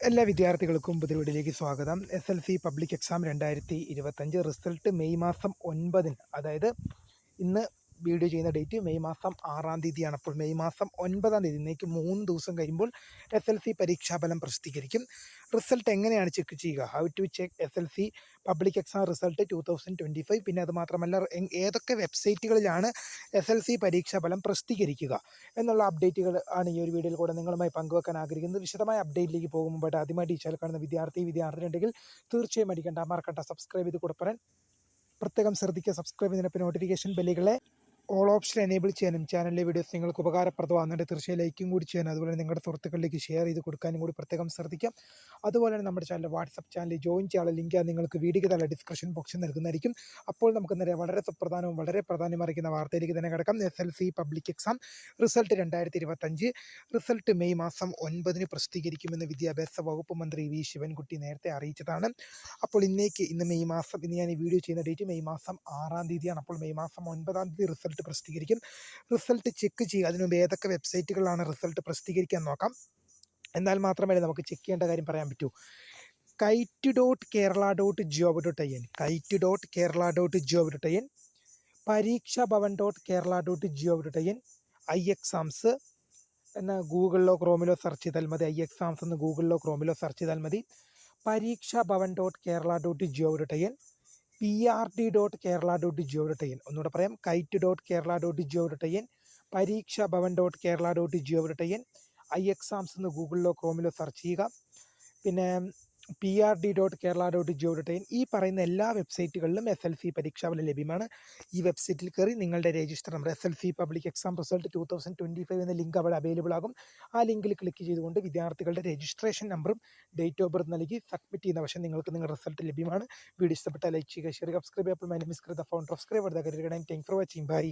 എല്ലാ വിദ്യാർത്ഥികൾക്കും പുതിയ വീഡിയോയിലേക്ക് സ്വാഗതം. S L C public exam രണ്ടായിരത്തി ഇരുപത്തഞ്ച് റിസൾട്ട് മെയ് മാസം ഒൻപതിന് അതായത് ഇന്ന് വീഡിയോ ചെയ്യുന്ന ഡേറ്റ് മെയ് മാസം ആറാം തീയതിയാണ്. അപ്പോൾ മെയ് മാസം ഒൻപതാം തീയതി ഇന്നേക്ക് മൂന്ന് ദിവസം കഴിയുമ്പോൾ എസ് എൽ സി പരീക്ഷാഫലം പ്രസിദ്ധീകരിക്കും. റിസൾട്ട് എങ്ങനെയാണ് ചെക്ക് ചെയ്യുക? How to check S L C public exam result two thousand twenty five പിന്നെ അത് മാത്രമല്ല ഏതൊക്കെ വെബ്സൈറ്റുകളിലാണ് എസ് എൽ സി പരീക്ഷാഫലം പ്രസിദ്ധീകരിക്കുക എന്നുള്ള അപ്ഡേറ്റുകൾ ആണ് ഈ ഒരു വീഡിയോയിൽ കൂടെ നിങ്ങളുമായി പങ്കുവെക്കാൻ ആഗ്രഹിക്കുന്നത്. വിശദമായ അപ്ഡേറ്റിലേക്ക് പോകുമ്പോൾ ആദ്യമായിട്ട് ഈ കാണുന്ന വിദ്യാർത്ഥി വിദ്യാർത്ഥി ഉണ്ടെങ്കിൽ തീർച്ചയായും അടിക്കേണ്ട. മറക്കണ്ട. സബ്സ്ക്രൈബ് ചെയ്ത് കൂടെ പറയാൻ പ്രത്യേകം ശ്രദ്ധിക്കുക. സബ്സ്ക്രൈബ് ചെയ്തതിനൊപ്പം നോട്ടിഫിക്കേഷൻ ബെല്ലുകളെ ഓൾ ഓപ്ഷൻ എനേബിൾ ചെയ്യാനും ചാനലിലെ വീഡിയോസ് നിങ്ങൾക്ക് ഉപകാരപ്രദമാകുന്നുണ്ട്. തീർച്ചയായും ലൈക്കും കൂടി ചെയ്യാനും അതുപോലെ നിങ്ങളുടെ സുഹൃത്തുക്കളിലേക്ക് ഷെയർ ചെയ്ത് കൊടുക്കാനും കൂടി പ്രത്യേകം ശ്രദ്ധിക്കാം. അതുപോലെ തന്നെ നമ്മുടെ ചാനൽ വാട്സപ്പ് ചാനലിൽ ജോയിൻ ചെയ്യാനുള്ള ലിങ്ക് നിങ്ങൾക്ക് വീഡിയോ തല ഡിസ്ക്രിപ്ഷൻ ബോക്സിൽ നൽകുന്നതായിരിക്കും അപ്പോൾ നമുക്ക് നേരെ വളരെ സുപ്രധാനവും വളരെ പ്രാധാന്യമറിയിക്കുന്ന വാർത്തയിലേക്ക് തന്നെ കിടക്കാം. S L C public exam result രണ്ടായിരത്തി ഇരുപത്തഞ്ച് റിസൾട്ട് മെയ് മാസം ഒൻപതിന് പ്രസിദ്ധീകരിക്കുമെന്ന് വിദ്യാഭ്യാസ വകുപ്പ് മന്ത്രി വി ശിവൻകുട്ടി നേരത്തെ അറിയിച്ചതാണ്. അപ്പോൾ ഇന്നേക്ക് ഇന്ന് മെയ് മാസം ഇന്ന് ഞാൻ ഈ വീഡിയോ ചെയ്യുന്ന ഡേറ്റ് മെയ് മാസം ആറാം തീയതിയാണ്. അപ്പോൾ മെയ് മാസം ഒൻപതാം തീയതി റിസൾട്ട് പ്രസിദ്ധീകരിക്കും. റിസൾട്ട് ചെക്ക് ചെയ്യുക. അതിനുമുമ്പ് ഏതൊക്കെ വെബ്സൈറ്റുകളിലാണ് റിസൾട്ട് പ്രസിദ്ധീകരിക്കാൻ നോക്കാം. എന്നാൽ മാത്രമേ നമുക്ക് ചെക്ക് ചെയ്യേണ്ട കാര്യം പറയാൻ പറ്റൂ. കൈറ്റ് ഡോട്ട് കേരള ഡോട്ട് ജിയോബ് dot I N KITE dot Kerala dot ജിയോബ് dot I N Pareeksha Bhavan dot Kerala dot ജിയോബ് dot I N I exams എന്ന ഗൂഗിളിലോ ക്രോമിലോ സെർച്ച് ചെയ്താൽ മതി. ഐ എക്സാംസ് എന്ന് ഗൂഗിളിലോ ക്രോമിലോ സെർച്ച് ചെയ്താൽ മതി. Pareeksha Bhavan dot Kerala dot ജിയോബ് dot I N P R D dot Kerala dot gov dot I N ഒന്നുകൂടെ പറയാം. Kite dot Kerala dot gov dot I N Pareeksha Bhavan dot Kerala dot gov dot I N I exams എന്ന് ഗൂഗിളിലോ ക്രോമിലോ search ചെയ്യുക. പിന്നെ P R D dot Kerala dot gov dot in ഈ പറയുന്ന എല്ലാ വെബ്സൈറ്റുകളിലും എസ് എൽ സി പരീക്ഷാഫലം ലഭ്യമാണ്. ഈ വെബ്സൈറ്റിൽ കയറി നിങ്ങളുടെ register number S L C public exam result two thousand twenty five എന്ന ലിങ്ക് അവിടെ അവൈലബിൾ ആകും. ആ ലിങ്കിൽ ക്ലിക്ക് ചെയ്തുകൊണ്ട് വിദ്യാർത്ഥികളുടെ രജിസ്ട്രേഷൻ നമ്പറും ഡേറ്റ് ഓഫ് ബർത്ത് നൽകി സബ്മിറ്റ് ചെയ്യുന്ന പക്ഷേ നിങ്ങൾക്ക് നിങ്ങളുടെ റിസൾട്ട് ലഭ്യമാണ്. വീഡിയോ ഇഷ്ടപ്പെട്ട ലൈക്ക് ചെയ്യുക ഷെയർ സബ്സ്ക്രൈബ് അപ്പോൾ my miss Kritha founder of scribe for watching bye